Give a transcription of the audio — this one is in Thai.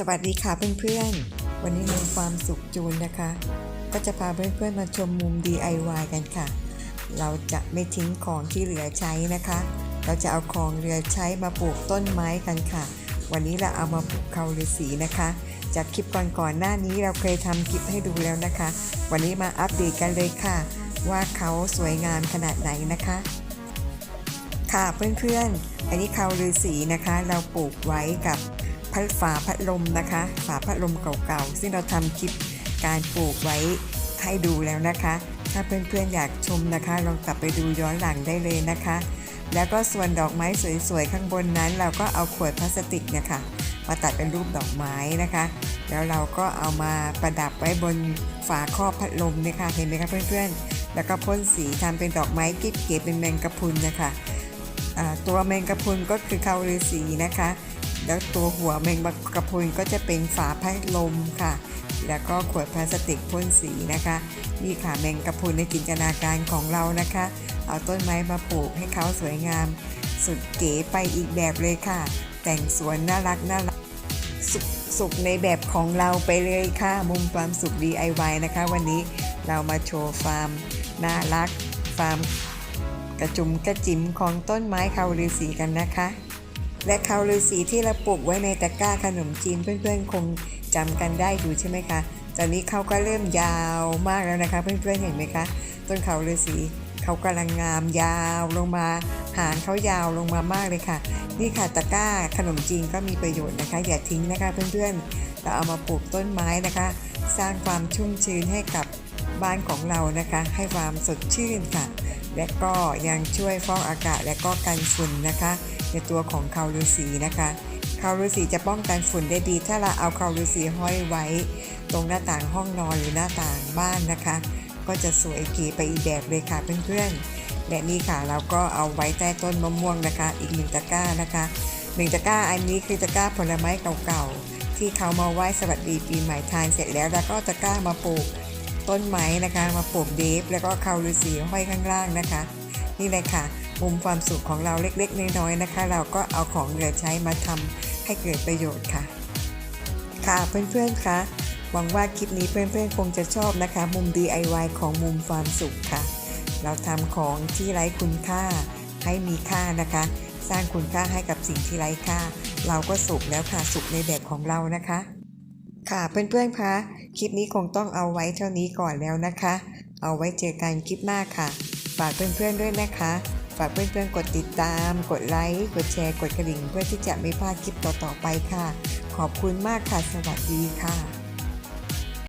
สวัสดีค่ะเพื่อนๆ วันนี้มุมความสุขจูนนะคะ ก็จะพาเพื่อนๆมาชมมุม DIY กันค่ะ เราจะไม่ทิ้งของที่เหลือใช้นะคะ เราจะเอาของเหลือใช้มาปลูกต้นไม้กันค่ะ วันนี้เราเอามาปลูกเขาฤาษีนะคะ จากคลิปก่อนๆหน้านี้เราเคยทำคลิปให้ดูแล้วนะคะ วันนี้มาอัปเดตกันเลยค่ะ ว่าเขาสวยงามขนาดไหนนะคะ ค่ะเพื่อนๆ อันนี้เขาฤาษีนะคะ เราปลูกไว้กับ ฝาพัดลมนะคะ ฝาพัดลมเก่าๆ ซึ่งเราทำคลิปการปลูกไว้ให้ดูแล้วนะคะ ถ้าเพื่อนๆอยากชมนะคะ ลองกลับไปดูย้อนหลังได้เลยนะคะ แล้วก็ส่วนดอกไม้สวยๆ ข้างบนนั้น เราก็เอาขวดพลาสติกเนี่ยค่ะ มาตัดเป็นรูปดอกไม้นะคะ แล้วเราก็เอามาประดับไว้บนฝาครอบพัดลมเนี่ยค่ะเห็นไหมคะเพื่อนๆ แล้วก็พ่นสีทำเป็นดอกไม้กิ๊บเก๋เป็นแมงกะพรุนนะคะตัวแมงกะพรุนก็คือเขาฤาษีนะคะ แล้วตัวหัวแมงกระพุนก็จะเป็นฝาพัดลมค่ะ แล้วก็ขวดพลาสติกพ่นสีนะคะ นี่ค่ะแมงกระพุนในจินตนาการของเรานะคะ เอาต้นไม้มาปลูกให้เขาสวยงาม สุดเก๋ไปอีกแบบเลยค่ะ แต่งสวนน่ารักน่ารักสุขสุขในแบบของเราไปเลยค่ะ มุมความสุข DIY นะคะ วันนี้เรามาโชว์ฟาร์มน่ารัก ฟาร์มกระจุมกระจิ๋มของต้นไม้คาวฤาษีกันนะคะ และคาวฤาษีที่เราปลูกไว้ในตะกร้าขนมจีนเพื่อนๆ คงจำกันได้อยู่ใช่ไหมคะ ตอนนี้เขาก็เริ่มยาวมากแล้วนะคะเพื่อนๆเห็นไหมคะ ต้นคาวฤาษีเขากำลังงามยาวลงมาหางเขายาวลงมามากเลยค่ะ นี่ค่ะตะกร้าขนมจีนก็มีประโยชน์นะคะ อย่าทิ้งนะคะเพื่อนๆเราเอามาปลูกต้นไม้นะคะ สร้างความชุ่มชื้นให้กับ บ้านของเรานะคะ ให้ความสดชื่นค่ะ และก็ยังช่วยฟอกอากาศและก็กันฝุ่นนะคะ ในตัวของคาวฤาษีนะคะคาวฤาษีจะป้องกันฝุ่นได้ดี ถ้าเราเอาคาวฤาษีห้อยไว้ ตรงหน้าต่างห้องนอนหรือหน้าต่างบ้านนะคะ ก็จะสวยก๋ไปอีกแบบเลยค่ะเพื่อนๆและนี่ค่ะเราก็เอาไว้ใต้ต้นมะม่วงนะคะ อีกหนึ่งตะกร้านะคะหนึ่งตะกร้าอันนี้คือตะกร้าผลไม้เก่าๆที่เขามาไหว้สวัสดีปีใหม่ทานเสร็จแล้ว แล้วก็ตะกร้ามาปลูก ต้นไม้นะคะ มาปลูกเดฟแล้วก็คาวฤาษีห้อยข้างล่างนะคะ นี่เลยค่ะ มุมความสุขของเราเล็กๆน้อยๆนะคะ เราก็เอาของเหลือใช้มาทำให้เกิดประโยชน์ค่ะ ค่ะเพื่อนๆคะหวังว่าคลิปนี้เพื่อนๆคงจะชอบนะคะ มุม DIY ของมุมความสุขค่ะ เราทำของที่ไร้คุณค่าให้มีค่านะคะ สร้างคุณค่าให้กับสิ่งที่ไร้ค่า เราก็สุขแล้วค่ะสุขในแบบของเรานะคะ ค่ะเพื่อนๆคะคลิปนี้คงต้องเอาไว้เท่านี้ก่อนแล้วนะคะ เอาไว้เจอกันคลิปหน้าค่ะ ฝากเพื่อนๆด้วยนะคะ ฝากเพื่อนๆกดติดตาม กดไลค์กดแชร์กดกระดิ่ง เพื่อที่จะไม่พลาดคลิปต่อๆไปค่ะ ขอบคุณมากค่ะสวัสดีค่ะ